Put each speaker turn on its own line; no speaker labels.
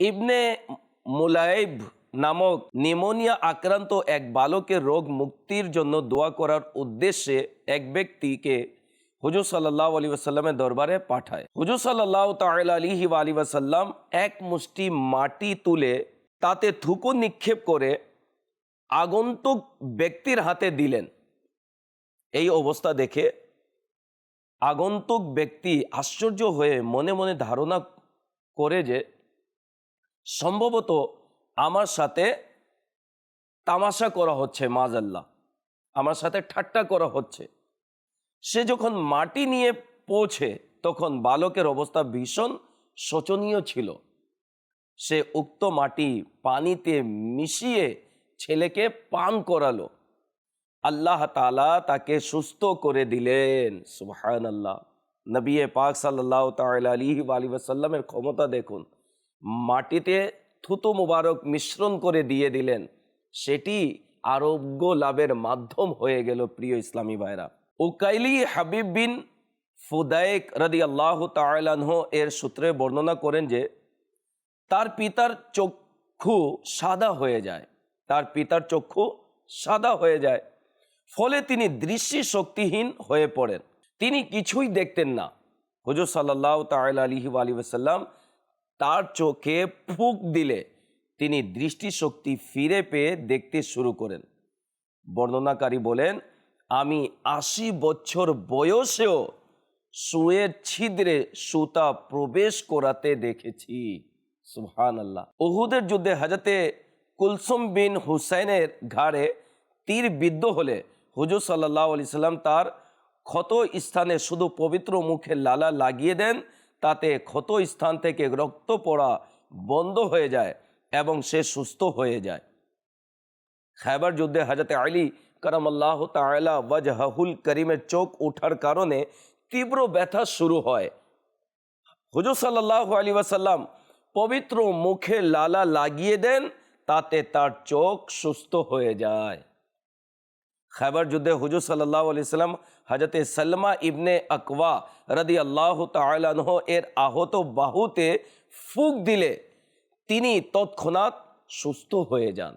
ইবনে মুলাইব নামক নিমোনিয়া আক্রান্ত এক বালকের রোগ মুক্তির জন্য দোয়া করার উদ্দেশ্যে এক ব্যক্তিকে হুজুর সাল্লাহ আলী আসাল্লামের দরবারে পাঠায়। হুজুর সাল্লাহ তাল আলিহি আলী আসাল্লাম এক মুষ্টি মাটি তুলে তাতে থুকু নিক্ষেপ করে আগন্তুক ব্যক্তির হাতে দিলেন। এই অবস্থা দেখে আগন্তুক ব্যক্তি আশ্চর্য হয়ে মনে মনে ধারণা করে যে সম্ভবত আমার সাথে তামাশা করা হচ্ছে, মাজাল্লাহ। আমার সাথে ঠাট্টা করা হচ্ছে। সে যখন মাটি নিয়ে পৌঁছে, তখন বালকের অবস্থা ভীষণ শোচনীয় ছিল। সে উক্ত মাটি পানিতে মিশিয়ে ছেলেকে পান করালো। আল্লাহ তালা তাকে সুস্থ করে দিলেন। সুহান আল্লাহ নবী পাক সাল্লাহ তাল আলী আলী ক্ষমতা দেখুন। মাটিতে থুতু মুবারক মিশ্রণ করে দিয়ে দিলেন। সেটি আরোগ্য লাভের মাধ্যম হয়ে গেল, প্রিয় ইসলামী ভাইরা। উকাইলি হাবিব বিন ফুদায়েক রদি আল্লাহ তালাহ এর সূত্রে বর্ণনা করেন যে, তার পিতার চক্ষু সাদা হয়ে যায়। তার পিতার চক্ষু সাদা হয়ে যায়। ফলে তিনি দৃষ্টি শক্তিহীন হয়ে পড়েন। তিনি কিছুই দেখতেন না। হুজুর সাল্লাহ তাল আলহি আলী ওসাল্লাম তার চোখে ফুক দিলে তিনি দৃষ্টিশক্তি ফিরে পেয়ে দেখতে শুরু করেন। বর্ণনাকারী বলেন, আমি আশি বছর বয়সেও সুয়ের ছিদ্রে সুতা প্রবেশ করাতে দেখেছি। সুহান আল্লাহ ওহুদের যুদ্ধে হাজাতে কুলসুম বিন হুসাইনের ঘাড়ে তীর বিদ্ধ হলে হুজুর সাল্লাহ আলি সাল্লাম তার ক্ষত স্থানে শুধু পবিত্র মুখে লালা লাগিয়ে দেন তাতে ক্ষত স্থান থেকে রক্ত পড়া বন্ধ হয়ে যায় এবং সে সুস্থ হয়ে যায়। খাইবার যুদ্ধে হাজরতে আলী কারামাল্লাহ তালা ওয়াজহাহুল করিমের চোখ ওঠার কারণে তীব্র ব্যথা শুরু হয়। হুজুর সাল্লাহ আলী ওয়াসাল্লাম পবিত্র মুখে লালা লাগিয়ে দেন, তাতে তার চোখ সুস্থ হয়ে যায়। খাইবার যুদ্ধে হুজুর সাল্লাহ আলি সাল্লাম হাজরতে সালমা ইবনে আকওয়া রদি আল্লাহ তালাহ এর আহত বাহুতে ফুক দিলে তিনি তৎক্ষণাৎ সুস্থ হয়ে যান